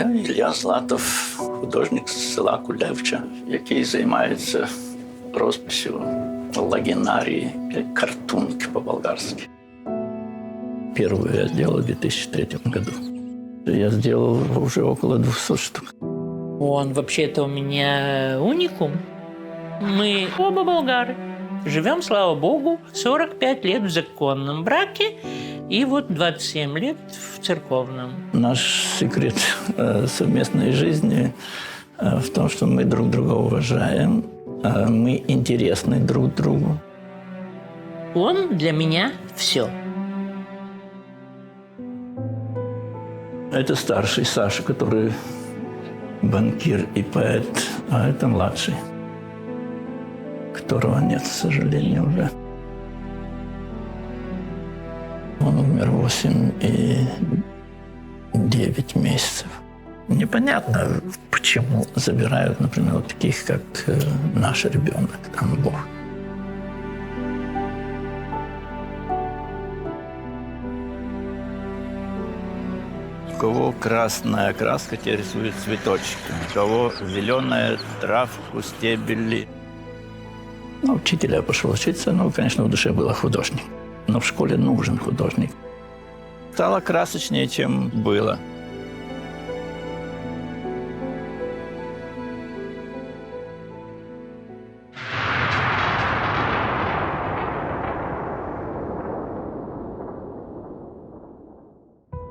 Я Ілля Златов, художник з села Кулевча, який займається розписю лагінарії, картунки по-болгарськи. Первую я сделал в 2003 году. Я сделал уже около 200 штук. Он вообще-то у меня уникум. Мы оба болгары. Живем, слава богу, 45 лет в законном браке и вот 27 лет в церковном. Наш секрет э, совместной жизни э, в том, что мы друг друга уважаем, э, мы интересны друг другу. Он для меня все. Это старший Саша, который банкир и поэт, а это младший, которого нет, к сожалению, уже. Он умер 8 и 9 месяцев. Непонятно, почему забирают, например, вот таких, как э, наш ребенок, там Бог. У кого красная краска, те рисуют цветочки. У кого зеленая травку, стебели. Ну, учителя пошел учиться, но, конечно, в душе был художник. Но в школе нужен художник. Стало красочнее, чем было.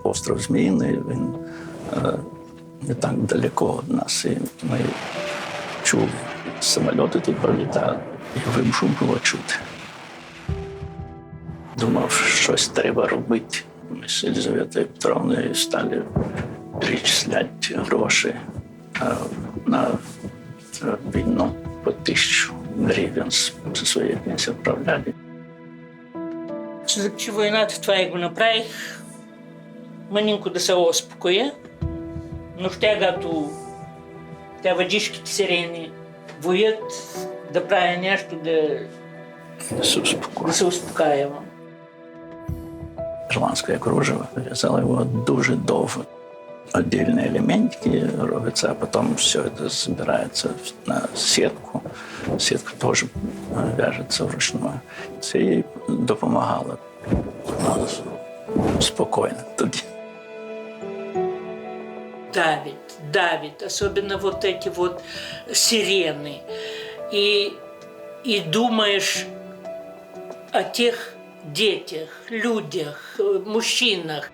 Остров Зміїний, він е, не так далеко від нас. І ми чули, самоліти тут пролітали, і вимшум було чути. Думав, щось треба робити. з Елізаветою Петровною стали перечисляти гроші на війну по тисячу гривень за своєї пенсії отправляли. Заради войната това и го направих. Мънинко да се успокоя, но ще както тя въдишките сирени воят да правя нещо, да, да се успокоявам. Да Ірландське кружево. В'язали його дуже довго. Отдельні елементики робляться, а потім все це збирається на сітку. Сітка теж в'яжеться вручну. Це їй допомагало. Спокійно тоді. давит, давит, особенно вот эти вот сирены. И, и думаешь о тех детях, людях, э, мужчинах.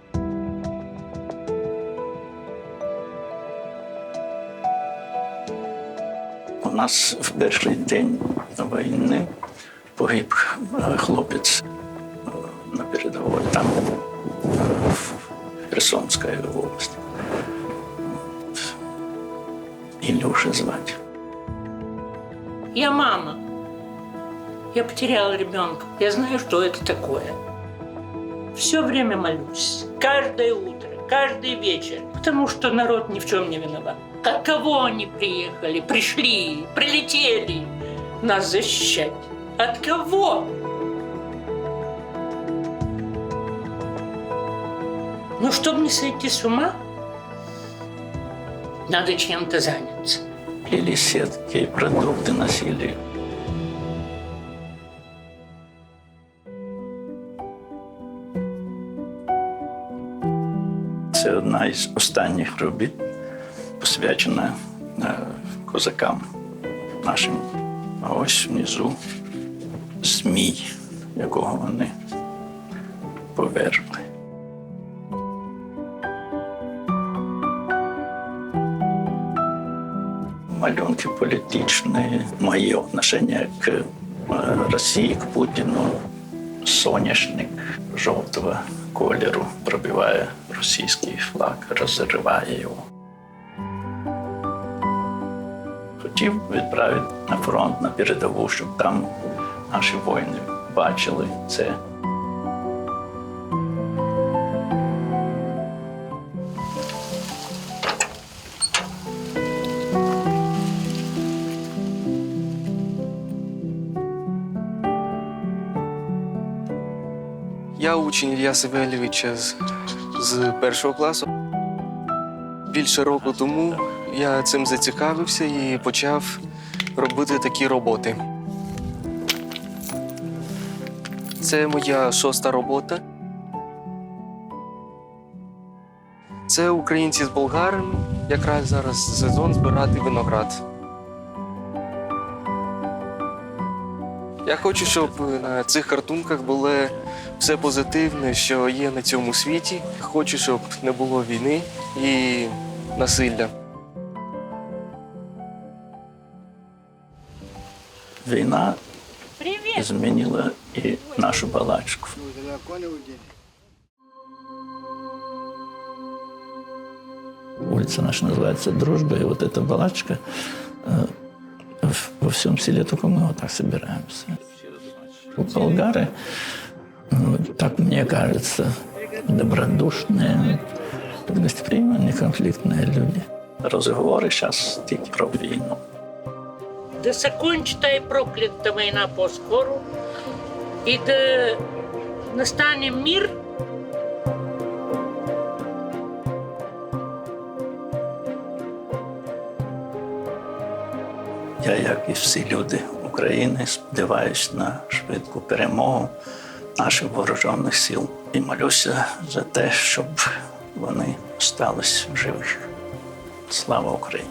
У нас в перший день війни погиб е, хлопець е, на передовій, там е, в Херсонській області. Ілюша звати. Я мама. Я потеряла ребенка. Я знаю, что это такое. Все время молюсь. Каждое утро, каждый вечер. Потому что народ ни в чем не виноват. От кого они приехали, пришли, прилетели нас защищать? От кого? Ну, чтобы не сойти с ума, надо чем-то заняться. Плели сетки, продукти носили. Це одна із останніх робіт, посвячена е, козакам нашим. А ось внизу змій, якого вони повергли. малюнки політичні, моє отношение к е, Росії, к Путіну. Соняшник жовтого кольору пробиває російський флаг, розриває його. Хотів відправити на фронт, на передову, щоб там наші воїни бачили це. Я учень Ілля Савельовича з, з першого класу. більше року тому я цим зацікавився і почав робити такі роботи. Це моя шоста робота. Це українці з болгарами. Якраз зараз сезон збирати виноград. Я хочу, щоб на цих картунках було все позитивне, що є на цьому світі. Хочу, щоб не було війни і насилля. Війна Привет. змінила і нашу балачку. Улица наша называется Дружба, и вот эта балачка э, в- во всем селе только мы вот так собираемся. Болгары, ну, так мне кажется, добродушные, гостеприимные, неконфликтные люди. Розговори зараз тільки про війну. Да закончится и проклята война поскору, и да настанет мир, Я, як і всі люди України, сподіваюся на швидку перемогу наших вооружених сил і молюся за те, щоб вони сталися живих. Слава Україні!